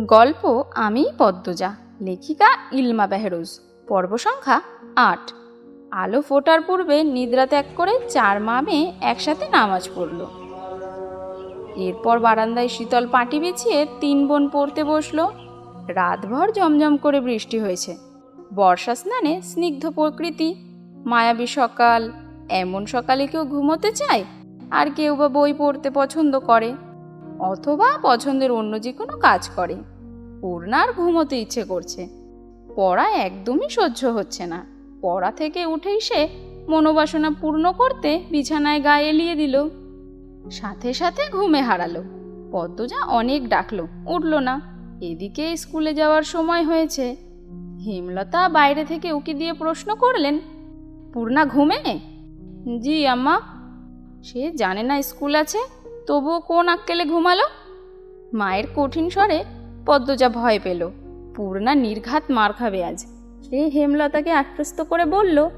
গল্প আমি পদ্মজা, লেখিকা ইলমা বেহরুজ, পর্ব সংখ্যা আট। আলো ফোটার পূর্বে নিদ্রা ত্যাগ করে চার মা মেয়ে একসাথে নামাজ পড়ল। এরপর বারান্দায় শীতল পাটি বিছিয়ে তিন বোন পড়তে বসল। রাতভর জমজম করে বৃষ্টি হয়েছে। বর্ষা স্নানে স্নিগ্ধ প্রকৃতি। মায়াবী সকাল। এমন সকালে কেউ ঘুমোতে চায়? আর কেউ বা বই পড়তে পছন্দ করে। অথবা পছন্দের অন্য যে কোনো কাজ করে। পূর্ণার ঘুমোতে ইচ্ছে করছে। পড়া একদমই সহ্য হচ্ছে না। পড়া থেকে উঠেই সে মনোবাসনা পূর্ণ করতে বিছানায় গায়ে এলিয়ে দিল। সাথে সাথে ঘুমে হারালো। পদ্মজা অনেক ডাকলো, উঠল না। এদিকে স্কুলে যাওয়ার সময় হয়েছে। হেমলতা বাইরে থেকে উকি দিয়ে প্রশ্ন করলেন, পূর্ণা ঘুমে? জি, আম্মা। সে জানে না স্কুল আছে? তবুও কোন আক্কেলে ঘুমালো? মায়ের কঠিন স্বরে পদ্মজা ভয় পেল। পূর্ণা নির্ঘাত মার খাবে আজ। সে হেমলতাকে আশ্বস্ত করে বলল,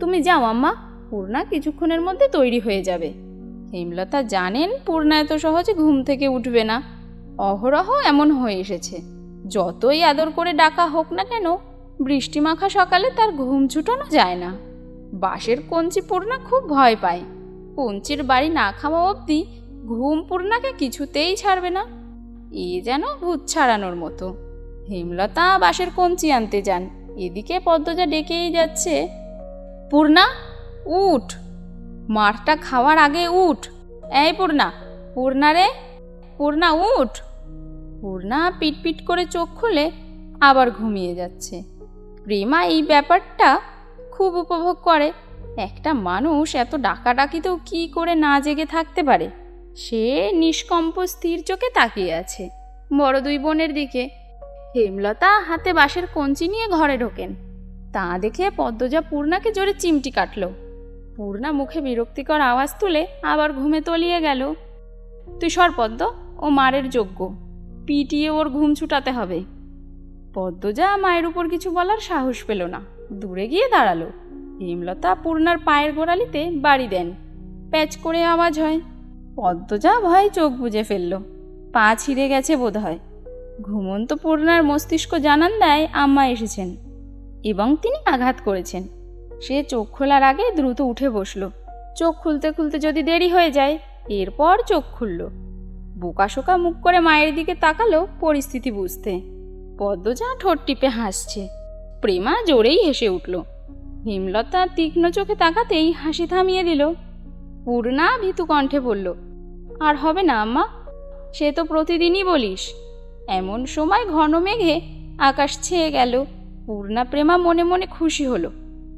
তুমি যাও আম্মা, পূর্ণা কিছুক্ষণের মধ্যে তৈরি হয়ে যাবে। হেমলতা জানেন পূর্ণা এত সহজে ঘুম থেকে উঠবে না। অহরহ এমন হয়ে এসেছে। যতই আদর করে ডাকা হোক না কেন, বৃষ্টি মাখা সকালে তার ঘুম ছুটানো যায় না। বাঁশের কঞ্চি পূর্ণা খুব ভয় পায়। কঞ্চির বাড়ি না খাওয়া অবধি ঘুম পূর্ণাকে কিছুতেই ছাড়বে না। এ যেন ভূত ছাড়ানোর মতো। হেমলতা বাঁশের কঞ্চি আনতে যান। এদিকে পদ্মজা ডেকেই যাচ্ছে। পূর্ণা, উঠ। মাঠটা খাওয়ার আগে উঠ। এই পূর্ণা পূর্ণা রে, পূর্ণা উঠ। পূর্ণা পিটপিট করে চোখ খুলে আবার ঘুমিয়ে যাচ্ছে। প্রেমা এই ব্যাপারটা খুব উপভোগ করে। একটা মানুষ এত ডাকাডাকিতেও কি করে না জেগে থাকতে পারে? সে নিষ্কম্প স্থির চোখে তাকিয়ে আছে। বড় দুই বোনের দিকে। হেমলতা হাতে বাঁশের কঞ্চি নিয়ে ঘরে ঢোকেন। তা দেখে পদ্মজা পূর্ণাকে জোরে চিমটি কাটল। পূর্ণা মুখে বিরক্তিকর আওয়াজ তুলে আবার ঘুমে তলিয়ে গেল। তুই সর পদ্ম, ও মারের যোগ্য। পিটিয়ে ওর ঘুম ছুটাতে হবে। পদ্মজা মায়ের উপর কিছু বলার সাহস পেল না। দূরে গিয়ে দাঁড়াল। হেমলতা পূর্ণার পায়ের গোড়ালিতে বাড়ি দেন। প্যাচ করে আওয়াজ হয়। পদ্মজা ভয়ে চোখ বুজে ফেলল। পা ছিঁড়ে গেছে বোধ হয় ঘুমন্ত পূর্ণার মস্তিষ্ক জানান দেয়, আম্মা এসেছেন। এবং তিনি আঘাত করেছেন। সে চোখ খোলার আগে দ্রুত উঠে বসল। চোখ খুলতে খুলতে যদি দেরি হয়ে যায়, এরপর চোখ খুলল। বোকাশোকা মুখ করে মায়ের দিকে তাকালো পরিস্থিতি বুঝতে। পদ্মজা ঠোঁট টিপে হাসছে। প্রেমা জোরেই হেসে উঠল। হেমলতা তীক্ষ্ণ চোখে তাকাতেই হাসি থামিয়ে দিল। পূর্ণা ভীতু কণ্ঠে বলল আর হবে না, আম্মা? সে তো প্রতিদিনই বলিস। এমন সময় ঘন মেঘে আকাশ ছেয়ে গেল। পূর্ণা প্রেমা মনে মনে খুশি হলো।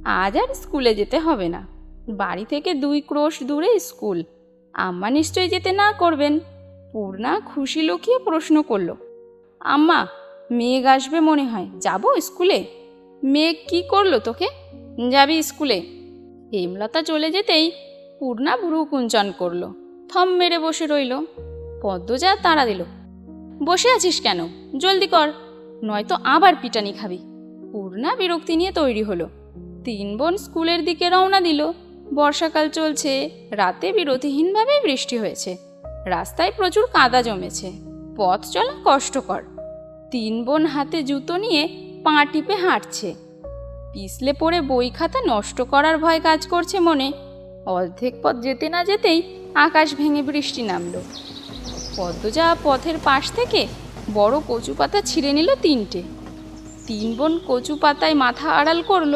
আজ আর স্কুলে যেতে হবে না। বাড়ি থেকে দুই ক্রোশ দূরে স্কুল। আম্মা নিশ্চয়ই যেতে না করবেন? পূর্ণা খুশি লুকিয়ে প্রশ্ন করল। আম্মা, মেঘ আসবে মনে হয়। যাব স্কুলে? মেঘ কি করল তোকে? যাবি স্কুলে? হেমলতা চলে যেতেই পূর্ণা ভ্রু কুঞ্চন করল। থম মেরে বসে রইল। পদ্মজা তাড়া দিল। বসে আছিস কেন? জলদি কর, নয়তো আবার পিটানি খাবি। পূর্ণা বিরক্তি নিয়ে তৈরি হলো। তিন বোন স্কুলের দিকে রওনা দিল। বর্ষাকাল চলছে, রাতে বিরতিহীনভাবে বৃষ্টি হয়েছে। রাস্তায় প্রচুর কাদা জমেছে। পথ চলা কষ্টকর। তিন বোন হাতে জুতো নিয়ে পা টিপে হাঁটছে। পিছলে পড়ে বই খাতা নষ্ট করার ভয় কাজ করছে মনে। অর্ধেক পথ যেতে না যেতেই আকাশ ভেঙে বৃষ্টি নামলো। পদ্মজা পথের পাশ থেকে বড় কচু পাতা ছিঁড়ে নিল তিনটে। তিন বোন কচু পাতায় মাথা আড়াল করল,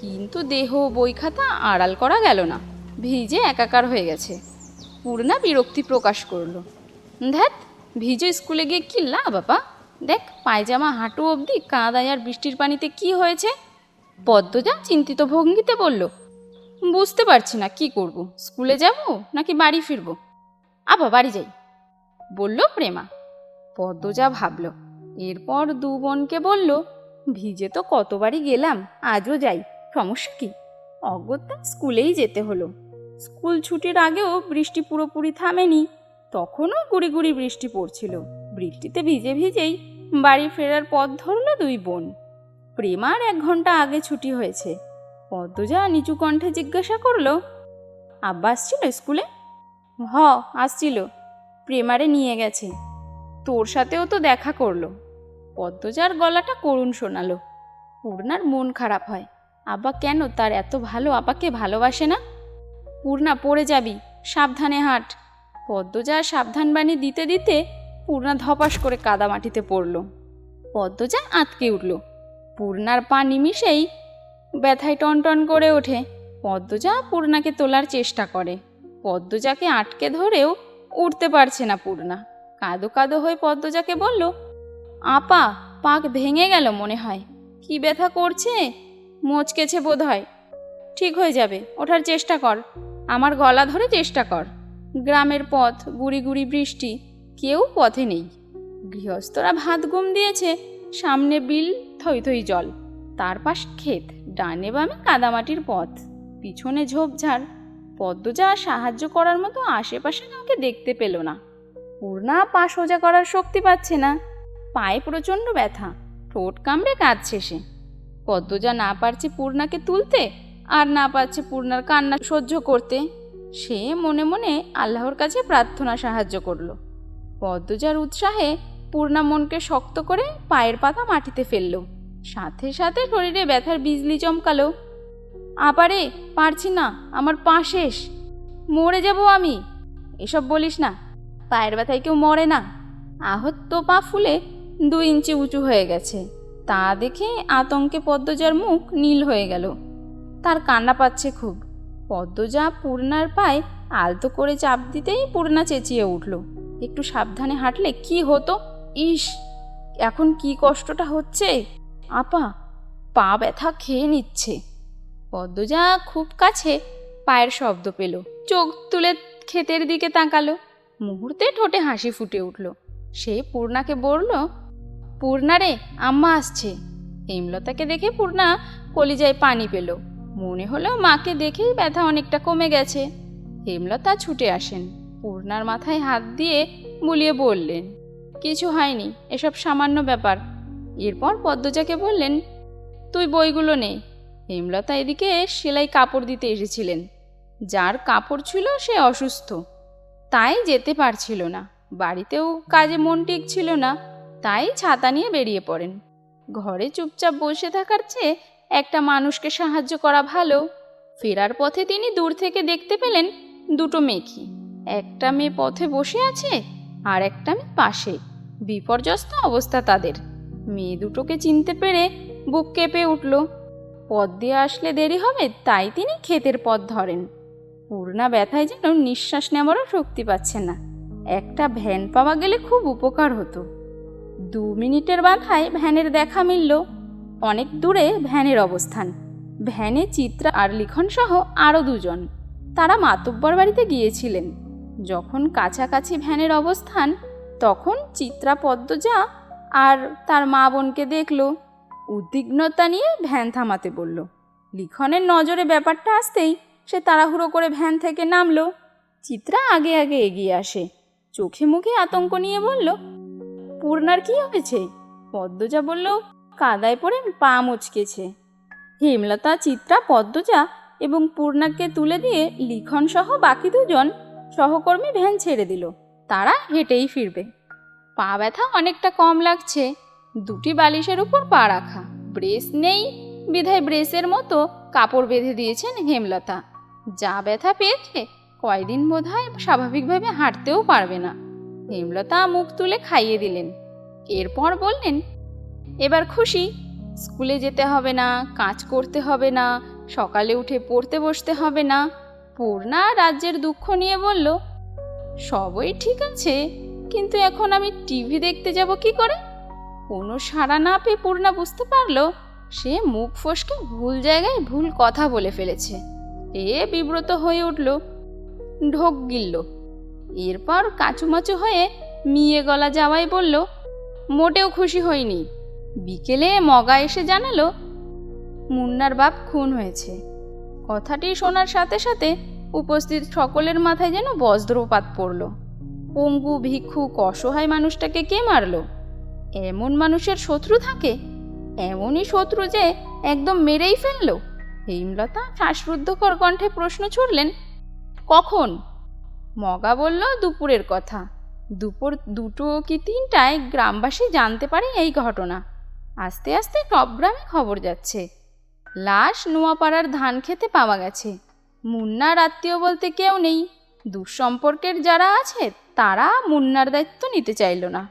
কিন্তু দেহ বই খাতা আড়াল করা গেল না, ভিজে একাকার হয়ে গেছে। পূর্ণা বিরক্তি প্রকাশ করল ধ্যাত ভিজে স্কুলে গিয়ে কি লা বাবা দেখ, পায়জামা হাঁটু অবধি কাদায় আর বৃষ্টির পানিতে কি হয়েছে? পদ্মজা চিন্তিত ভঙ্গিতে বলল বুঝতে পারছি না, কি করব? স্কুলে যাব নাকি বাড়ি ফিরবো? আবা বাড়ি যাই। বলল প্রেমা। পদ্মজা ভাবল, এরপর দু বোনকে বলল, ভিজে তো কতবারই গেলাম, আজও যাই, সমস্যা কি? অগত্যা স্কুলেই যেতে হলো। স্কুল ছুটির আগেও বৃষ্টি পুরোপুরি থামেনি, তখনও গুড়ি গুড়ি বৃষ্টি পড়ছিল। বৃষ্টিতে ভিজে ভিজেই বাড়ি ফেরার পথ ধরল দুই বোন। প্রেমার এক ঘণ্টা আগে ছুটি হয়েছে। পদ্মজা নিচু কণ্ঠে জিজ্ঞাসা করল, আব্বা আসছিল স্কুলে? হ, আসছিল। প্রেমারে নিয়ে গেছে। তোর সাথেও তো দেখা করল। পদ্মজার গলাটা করুণ শোনালো। পূর্ণার মন খারাপ হয়। আব্বা কেন তার এত ভালো আপাকে ভালোবাসে না? পূর্ণা, পড়ে যাবি। সাবধানে হাঁট। পদ্মজা সাবধান বাণী দিতে দিতে পূর্ণা ধপাস করে কাদা মাটিতে পড়ল। পদ্মজা আঁতকে উঠল। পূর্ণার পা নিমিষেই ব্যথায় টনটন করে ওঠে। পদ্মজা পূর্ণাকে তোলার চেষ্টা করে। পদ্মজাকে আটকে ধরেও উঠতে পারছে না পূর্ণা। কাদো কাদো হয়ে পদ্মজাকে বলল, আপা, পাক ভেঙে গেল মনে হয়। কি ব্যথা করছে? মোচকেছে বোধ হয় ঠিক হয়ে যাবে, ওঠার চেষ্টা কর। আমার গলা ধরে চেষ্টা কর। গ্রামের পথ, গুড়ি গুড়ি বৃষ্টি, কেউ পথে নেই। গৃহস্থরা ভাত গুম দিয়েছে, সামনে বিল থই থই জল। তার পাশ ক্ষেত, ডানে বামে কাদামাটির পথ। পিছনে ঝোপঝাড়। পদ্মজা সাহায্য করার মতো আশেপাশে কাউকে দেখতে পেল না। পূর্ণা পা সোজা করার শক্তি পাচ্ছে না। পায়ে প্রচণ্ড ব্যথা। ঠোঁট কামড়ে কাঁদছে সে। পদ্মজা না পারছে পূর্ণাকে তুলতে আর না পারছে পূর্ণার কান্না সহ্য করতে। সে মনে মনে আল্লাহর কাছে প্রার্থনা সাহায্য করল। পদ্মজার উৎসাহে পূর্ণা মনকে শক্ত করে পায়ের পাতা মাটিতে ফেলল। সাথে সাথে শরীরে ব্যথার বিজলি চমকালো। আপারে, পারছি না, আমার পা শেষ। মরে যাব আমি। এসব বলিস না, পায়ের ব্যথায় কেউ মরে না। আহত পা ফুলে দুই ইঞ্চি উঁচু হয়ে গেছে। তা দেখে আতঙ্কে পদ্মজার মুখ নীল হয়ে গেল। তার কান্না পাচ্ছে খুব। পদ্মজা পূর্ণার পায়ে আলতো করে চাপ দিতেই পূর্ণা চেঁচিয়ে উঠল। একটু সাবধানে হাঁটলে কি হতো? ইস, এখন কি কষ্টটা হচ্ছে? আপা, পা ব্যথা খেয়ে নিচ্ছে। পদ্মজা খুব কাছে পায়ের শব্দ পেল। চোখ তুলে ক্ষেতের দিকে তাকালো। মুহূর্তে ঠোঁটে হাসি ফুটে উঠল। সে পূর্ণাকে বলল, পূর্ণা রে, আম্মা আসছে। হেমলতাকে দেখে পূর্ণা কলিজায় পানি পেল। মনে হলো মাকে দেখেই ব্যথা অনেকটা কমে গেছে। হেমলতা ছুটে আসেন। পূর্ণার মাথায় হাত দিয়ে বুলিয়ে বললেন, কিছু হয়নি, এসব সামান্য ব্যাপার। এরপর পদ্মজাকে বললেন, তুই বইগুলো নে। হেমলতা এদিকে সেলাই কাপড় দিতে এসেছিলেন। যার কাপড় ছিল সে অসুস্থ। তাই যেতে পারছিল না। বাড়িতেও কাজে মন টিকছিল না। তাই ছাতা নিয়ে বেরিয়ে পড়েন। ঘরে চুপচাপ বসে থাকার চেয়ে একটা মানুষকে সাহায্য করা ভালো। ফেরার পথে তিনি দূর থেকে দেখতে পেলেন দুটো মেঘি একটা মেয়ে পথে বসে আছে আর একটা মেয়ে পাশে। বিপর্যস্ত অবস্থা তাদের। মেয়ে দুটোকে চিনতে পেরে বুক কেঁপে উঠল। পথ দিয়ে আসলে দেরি হবে, তাই তিনি ক্ষেতের পথ ধরেন। পূর্ণা ব্যথায় যেন নিঃশ্বাস নেওয়ারও শক্তি পাচ্ছে না। একটা ভ্যান পাওয়া গেলে খুব উপকার হতো। দু মিনিটের বাধায় ভ্যানের দেখা মিলল। অনেক দূরে ভ্যানের অবস্থান। ভ্যানে চিত্রা আর লিখন সহ আরও দুজন। তারা মাতব্বর বাড়িতে গিয়েছিলেন। যখন কাছাকাছি ভ্যানের অবস্থান, তখন চিত্রা পদ্মজা আর তার মা বোনকে দেখল, উদ্বিগ্নতা নিয়ে ভ্যান থামাতে বলল। লিখনের নজরে ব্যাপারটা আসতেই সে তাড়াহুড়ো করে ভ্যান থেকে নামলো। চিত্রা আগে আগে এগিয়ে আসে। চোখে মুখে আতঙ্ক নিয়ে বলল, পূর্ণার কি হয়েছে? পদ্মজা বলল, কাদায় পড়ে পা মুচকেছে। হেমলতা, চিত্রা, পদ্মজা এবং পূর্ণাকে তুলে দিয়ে লিখন সহ বাকি দুজন সহকর্মী ভ্যান ছেড়ে দিল। তারা হেঁটেই ফিরবে। পা ব্যথা অনেকটা কম লাগছে। দুটি বালিশের উপর পা রাখা। ব্রেস নেই। বিধায় ব্রেসের মতো কাপড় বেঁধে দিয়েছেন হেমলতা। যা ব্যথা পেয়েছে কয়দিন বোধ হয় স্বাভাবিকভাবে হাঁটতেও পারবে না। হেমলতা মুখ তুলে খাইয়ে দিলেন। এরপর বললেন, এবার খুশি। স্কুলে যেতে হবে না, কাজ করতে হবে না, সকালে উঠে পড়তে বসতে হবে না। পূর্ণা রাজ্যের দুঃখ নিয়ে বলল, সবই ঠিক আছে। কিন্তু এখন আমি টিভি দেখতে যাব কি করে? কোনো সাড়া না পেয়ে পূর্ণা বুঝতে পারল, সে মুখ ফসকে ভুল জায়গায় ভুল কথা বলে ফেলেছে। এ বিব্রত হয়ে উঠল, ঢোক গিলল। এরপর কাচুমাচু হয়ে মিয়ে গলা যাওয়াই বলল, মোটেও খুশি হয়নি বিকেলে মগা এসে জানালো, মুন্নার বাপ খুন হয়েছে। কথাটি শোনার সাথে সাথে উপস্থিত সকলের মাথায় যেন বজ্রপাত পড়ল। পঙ্গু ভিক্ষুক অসহায় মানুষটাকে কে মারল? এমন মানুষের শত্রু থাকে। এমনই শত্রু যে একদম মেরেই ফেলল। হেমলতা শ্বাসরুদ্ধকর কণ্ঠে প্রশ্ন ছুড়লেন, কখন? মগা বলল, দুপুরের কথা। দুপুর দুটো কি তিনটায় গ্রামবাসী জানতে পারে এই ঘটনা। আস্তে আস্তে সব গ্রামে খবর যাচ্ছে। লাশ নোয়াপাড়ার ধান খেতে পাওয়া গেছে। মুন্নার আত্মীয় বলতে কেউ নেই। দুঃসম্পর্কের যারা আছে, তারা মুন্নার দায়িত্ব নিতে চাইল না।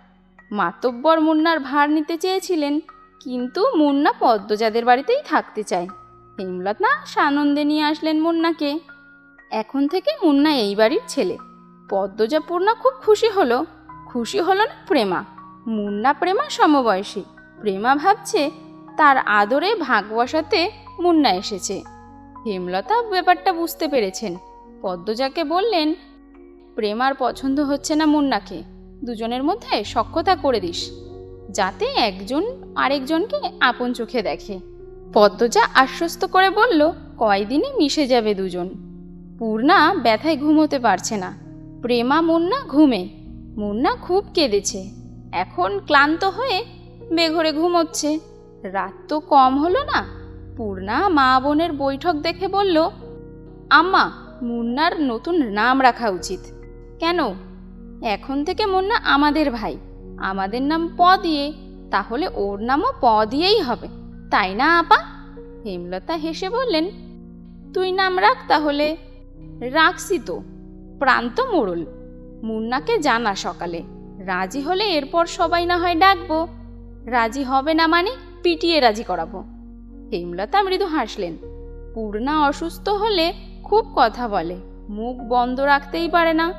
মাতব্বর মুন্নার ভার নিতে চেয়েছিলেন, কিন্তু মুন্না পদ্মজাদের বাড়িতেই থাকতে চায়। হেমলতা সানন্দে নিয়ে আসলেন মুন্নাকে। এখন থেকে মুন্না এই বাড়ির ছেলে। পদ্মজা পূর্ণা খুব খুশি হলো। খুশি হলো না প্রেমা? মুন্না প্রেমা সমবয়সী। প্রেমা ভাবছে, তার আদরে ভাগ বসাতে মুন্না এসেছে। হেমলতা ব্যাপারটা বুঝতে পেরেছেন। পদ্মজাকে বললেন প্রেমার পছন্দ হচ্ছে না মুন্নাকে। দুজনের মধ্যে সখ্যতা করে দিস। যাতে একজন আরেকজনকে আপন চোখে দেখে। পদ্মজা আশ্বস্ত করে বলল, কয়দিনে মিশে যাবে দুজন? পূর্ণা ব্যথায় ঘুমোতে পারছে না। প্রেমা, মুন্না ঘুমে। মুন্না খুব কেঁদেছে। এখন ক্লান্ত হয়ে বেঘরে ঘুমোচ্ছে। রাত তো কম হলো না। পূর্ণা মা বোনের বৈঠক দেখে বলল, আম্মা মুন্নার নতুন নাম রাখা উচিত। কেন? এখন থেকে মুন্না আমাদের ভাই। আমাদের নাম প দিয়ে। তাহলে ওর নামও প দিয়েই হবে। তাই না, আপা? হেমলতা হেসে বললেন, তুই নাম রাখ তাহলে। রাখছি তো। প্রান্ত মোড়ল। মুন্নাকে জানা সকালে। রাজি হলে এরপর সবাই না হয় ডাকবো। রাজি হবে না মানে পিটিয়ে রাজি করাবো। হেমলতা মৃদু হাসলেন। পূর্ণা অসুস্থ হলে খুব কথা বলে। মুখ বন্ধ রাখতেই পারে না।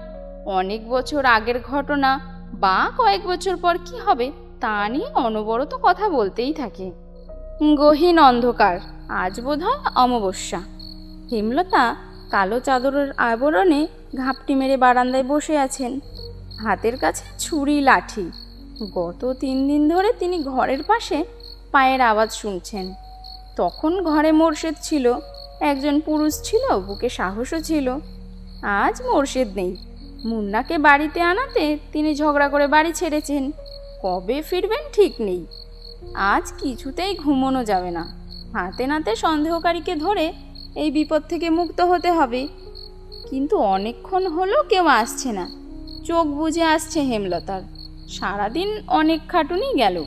অনেক বছর আগের ঘটনা বা কয়েক বছর পর কি হবে তা নিয়ে অনবরত কথা বলতেই থাকে। গহীন অন্ধকার, আজ বোধ হয় অমাবস্যা। হেমলতা কালো চাদরের আবরণে ঘাপটি মেরে বারান্দায় বসে আছেন। হাতের কাছে ছুরি, লাঠি। গত তিন দিন ধরে তিনি ঘরের পাশে পায়ের আওয়াজ শুনছেন। তখন ঘরে মোর্শেদ ছিল। একজন পুরুষ ছিল, বুকে সাহসও ছিল। আজ মোর্শেদ নেই। মুন্নাকে বাড়িতে আনাতে তিনি ঝগড়া করে বাড়ি ছেড়েছেন। কবে ফিরবেন ঠিক নেই। আজ কিছুতেই ঘুমোনো যাবে না। হাতে নাতে সন্দেহকারীকে ধরে এই বিপদ থেকে মুক্ত হতে হবে। কিন্তু অনেকক্ষণ হলো কেউ আসছে না। চোখ বুজে আসছে হেমলতার। সারাদিন অনেক খাটুনি গেল।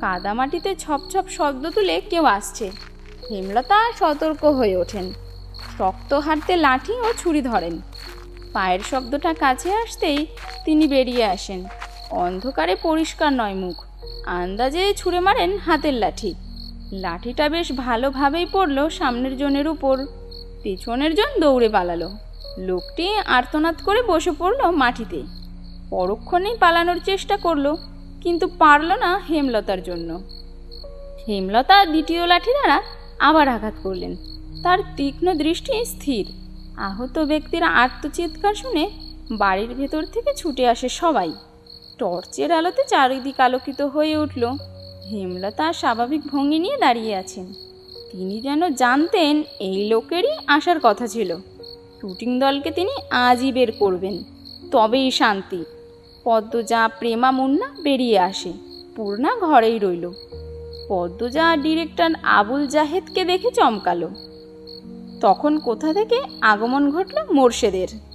কাদামাটিতে ছপ ছপ শব্দ তুলে কেউ আসছে। হেমলতা সতর্ক হয়ে ওঠেন। শক্ত হাতে লাঠি ও ছুরি ধরেন। পায়ের শব্দটা কাছে আসতেই তিনি বেরিয়ে আসেন। অন্ধকারে পরিষ্কার নয় মুখ। আন্দাজে ছুঁড়ে মারেন হাতের লাঠি। লাঠিটা বেশ ভালোভাবেই পড়ল সামনের জনের উপর। পেছনের জন দৌড়ে পালালো। লোকটি আর্তনাদ করে বসে পড়ল মাটিতে। পরক্ষণেই পালানোর চেষ্টা করল, কিন্তু পারল না হেমলতার জন্য। হেমলতা দ্বিতীয় লাঠি দ্বারা আবার আঘাত করলেন। তার তীক্ষ্ণ দৃষ্টি স্থির। আহত ব্যক্তির আত্মচিৎকার শুনে বাড়ির ভেতর থেকে ছুটে আসে সবাই। টর্চের আলোতে চারিদিক আলোকিত হয়ে উঠল। হেমলতা স্বাভাবিক ভঙ্গি নিয়ে দাঁড়িয়ে আছেন। তিনি যেন জানতেন এই লোকেরই আসার কথা ছিল। শুটিং দলকে তিনি আজই বের করবেন। তবেই শান্তি। পদ্মজা, প্রেমা মুন্না বেরিয়ে আসে। পূর্ণা ঘরেই রইল। পদ্মজা ডিরেক্টর আবুল জাহেদকে দেখে চমকালো। তখন কোথা থেকে আগমন ঘটল মোর্শেদের।